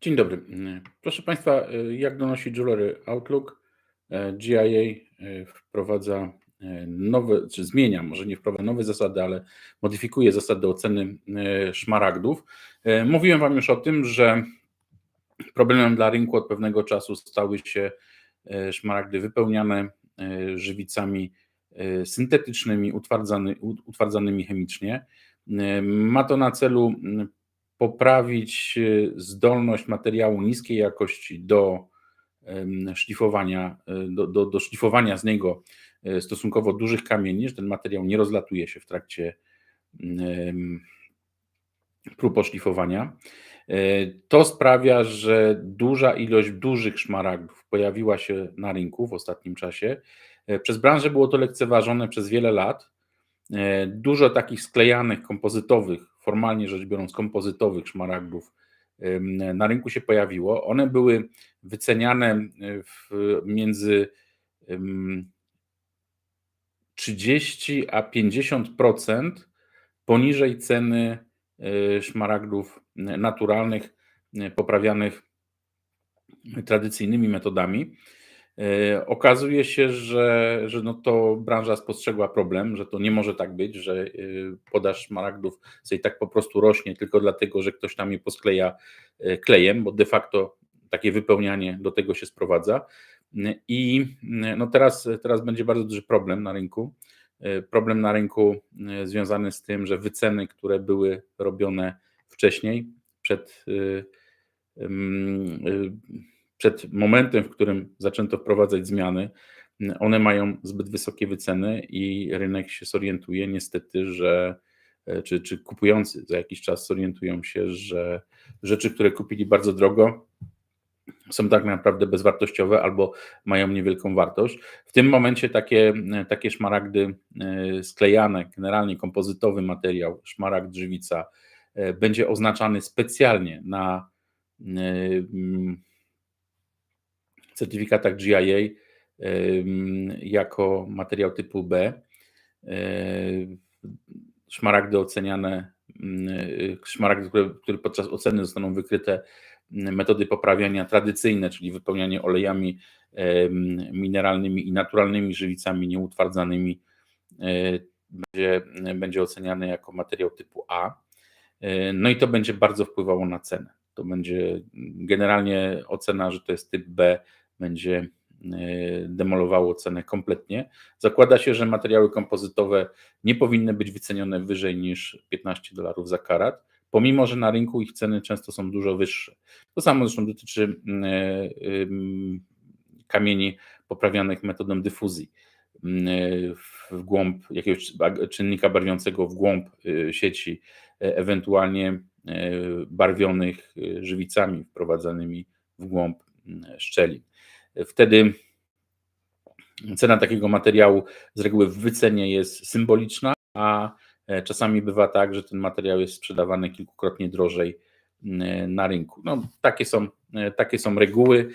Dzień dobry. Proszę Państwa, jak donosi Jewelry Outlook, GIA wprowadza nowe, czy zmienia, może nie wprowadza nowe zasady, ale modyfikuje zasady oceny szmaragdów. Mówiłem Wam już o tym, że problemem dla rynku od pewnego czasu stały się szmaragdy wypełniane żywicami syntetycznymi, utwardzanymi chemicznie. Ma to na celu poprawić zdolność materiału niskiej jakości do szlifowania, do, do, do szlifowania z niego stosunkowo dużych kamieni, że ten materiał nie rozlatuje się w trakcie prób oszlifowania. To sprawia, że duża ilość dużych szmaragdów pojawiła się na rynku w ostatnim czasie. Przez branżę było to lekceważone przez wiele lat. Dużo takich sklejanych, kompozytowych, formalnie rzecz biorąc, kompozytowych szmaragdów na rynku się pojawiło. One były wyceniane w między 30 a 50% poniżej ceny szmaragdów naturalnych, poprawianych tradycyjnymi metodami. Okazuje się, że, że no to branża spostrzegła problem, że to nie może tak być, że podaż szmaragdów sobie tak po prostu rośnie tylko dlatego, że ktoś tam je poskleja klejem, bo de facto takie wypełnianie do tego się sprowadza. I no teraz, teraz będzie bardzo duży problem na rynku. Problem na rynku związany z tym, że wyceny, które były robione wcześniej, przed przed momentem, w którym zaczęto wprowadzać zmiany, one mają zbyt wysokie wyceny i rynek się zorientuje niestety, że czy, czy kupujący za jakiś czas zorientują się, że rzeczy, które kupili bardzo drogo, są tak naprawdę bezwartościowe albo mają niewielką wartość. W tym momencie takie, takie szmaragdy e, sklejane, generalnie kompozytowy materiał, szmaragd e, będzie oznaczany specjalnie na e, certyfikatach GIA jako materiał typu B. Szmaragdy oceniane, szmaragdy, które, które podczas oceny zostaną wykryte metody poprawiania tradycyjne, czyli wypełnianie olejami mineralnymi i naturalnymi żywicami nieutwardzanymi, będzie, będzie oceniane jako materiał typu A. No i to będzie bardzo wpływało na cenę. To będzie generalnie ocena, że to jest typ B, będzie e, demolowało cenę kompletnie. Zakłada się, że materiały kompozytowe nie powinny być wycenione wyżej niż 15 dolarów za karat, pomimo że na rynku ich ceny często są dużo wyższe. To samo zresztą dotyczy e, kamieni poprawianych metodą dyfuzji w głąb jakiegoś czynnika barwiącego w głąb e, sieci, ewentualnie barwionych żywicami wprowadzanymi w głąb szczelin. Wtedy cena takiego materiału z reguły w wycenie jest symboliczna, a e, czasami bywa tak, że ten materiał jest sprzedawany kilkukrotnie drożej na rynku. No, takie, są, e, takie są reguły.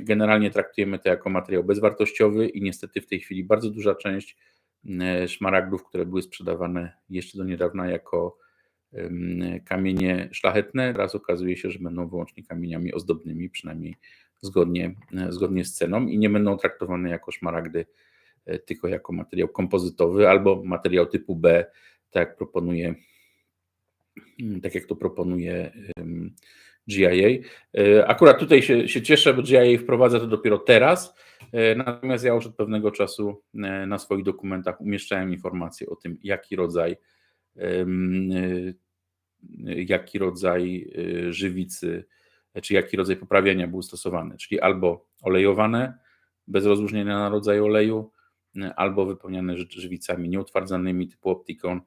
Generalnie traktujemy to jako materiał bezwartościowy i niestety w tej chwili bardzo duża część szmaragdów, które były sprzedawane jeszcze do niedawna jako kamienie szlachetne, raz okazuje się, że będą wyłącznie kamieniami ozdobnymi, przynajmniej zgodnie, zgodnie z ceną i nie będą traktowane jako szmaragdy, e, tylko jako materiał kompozytowy albo materiał typu B, tak jak proponuje, mm, tak jak to proponuje GIA. E, akurat tutaj się, się cieszę, bo GIA wprowadza to dopiero teraz, e, natomiast ja już od pewnego czasu na swoich dokumentach umieszczałem informacje o tym, jaki rodzaj jaki rodzaj żywicy czy jaki rodzaj poprawiania był stosowany, czyli albo olejowane, bez rozróżnienia na rodzaj oleju, albo wypełniane żywicami nieutwardzanymi typu optikon,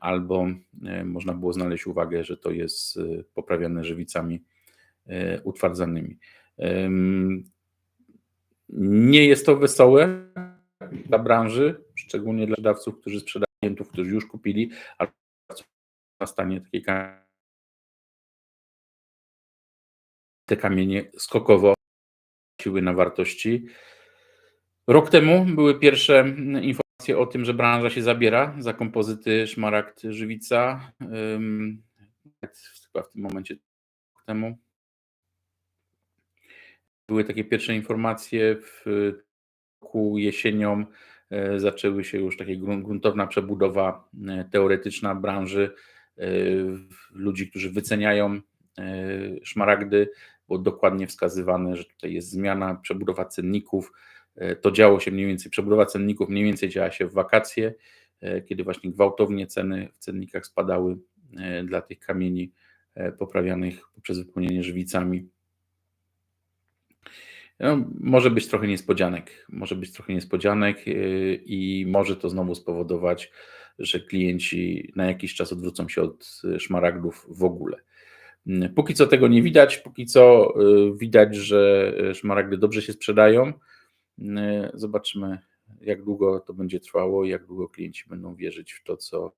albo e, można było znaleźć uwagę, że to jest e, poprawiane żywicami e, utwardzanymi. Nie jest to wesołe dla branży, szczególnie dla sprzedawców, którzy sprzedają którzy już kupili, albo nastanie takiej te kamienie skokowo siły na wartości. Rok temu były pierwsze informacje o tym, że branża się zabiera za kompozyty szmaragd żywica. Chyba w tym momencie temu były takie pierwsze informacje w roku jesienią e, zaczęły się już takie gruntowna przebudowa e, teoretyczna branży, e, ludzi, którzy wyceniają szmaragdy, było dokładnie wskazywane, że tutaj jest zmiana, przebudowa cenników. To działo się mniej więcej, przebudowa cenników mniej więcej działa się w wakacje, kiedy właśnie gwałtownie ceny w cennikach spadały dla tych kamieni poprawianych poprzez wypełnienie żywicami. No, może być trochę niespodzianek, może być trochę niespodzianek i może to znowu spowodować, że klienci na jakiś czas odwrócą się od szmaragdów w ogóle. Yy, póki co tego nie widać, póki co yy, widać, że szmaragdy dobrze się sprzedają. Zobaczymy, jak długo to będzie trwało i jak długo klienci będą wierzyć w to, co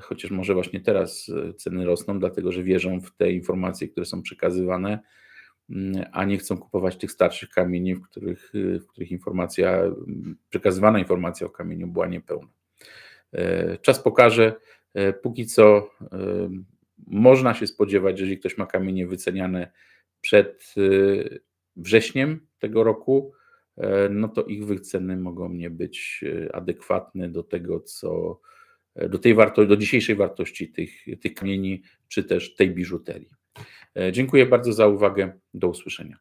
chociaż może właśnie teraz ceny rosną, dlatego że wierzą w te informacje, które są przekazywane Mm, a nie chcą kupować tych starszych kamieni, w których, w których informacja, przekazywana informacja o kamieniu była niepełna. E, czas pokaże. E, póki co e, można się spodziewać, że jeżeli ktoś ma kamienie wyceniane przed wrześniem tego roku, no to ich wyceny mogą nie być adekwatne do tego, co do tej wartości, do dzisiejszej wartości tych, tych kamieni, czy też tej biżuterii. E, dziękuję bardzo za uwagę. Do usłyszenia.